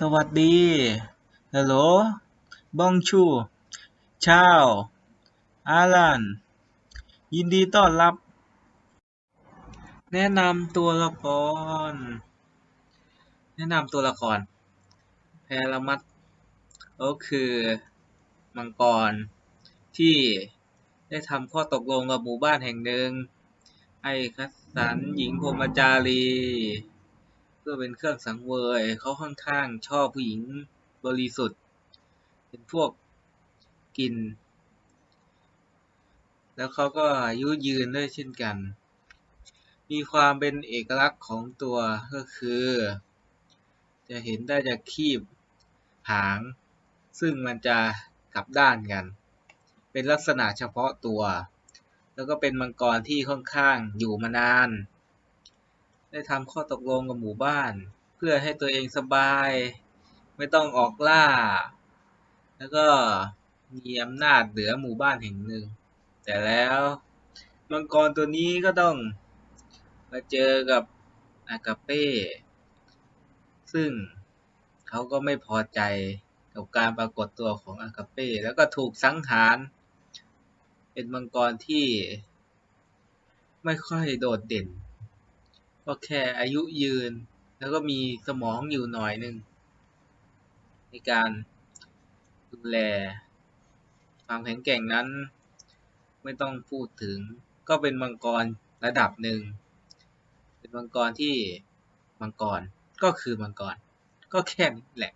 สวัสดีฮัลโหลบองชูชาวอาลันยินดีต้อนรับ แนะนำตัวละคร แนะนำตัวละคร แพรมัตก็คือมังกร ที่ได้ทำข้อตกลงกับหมู่บ้านแห่งหนึ่งให้คัสรรหญิงพรมจารี พื่อเป็นเครื่องสังเวยเขาค่อนข้างชอบผู้หญิงบริสุทธิ์ เป็นพวกกิน แล้วเขาก็อายุยืนด้วยเช่นกัน มีความเป็นเอกลักษณ์ของตัวก็คือ จะเห็นได้จากคีบหาง ซึ่งมันจะกลับด้านกัน เป็นลักษณะเฉพาะตัว แล้วก็เป็นมังกรที่ค่อนข้างอยู่มานาน ได้ทำข้อตกลงกับหมู่บ้าน เพื่อให้ตัวเองสบาย ไม่ต้องออกล่า แล้วก็มีอำนาจเหนือหมู่บ้านแห่งหนึ่ง แต่แล้วมังกรตัวนี้ก็ต้องมาเจอกับอากาเป้ ซึ่งเขาก็ไม่พอใจกับการปรากฏตัวของอากาเป้ แล้วก็ถูกสังหาร เป็นมังกรที่ไม่ค่อยโดดเด่น ก็แค่อายุยืน แล้วก็มีสมองอยู่หน่อยหนึ่งในการดูแลความแข็งแกร่งนั้น ไม่ต้องพูดถึง ก็เป็นมังกรระดับหนึ่ง เป็นมังกรที่มังกรก็คือมังกรก็แค่นี้แหละ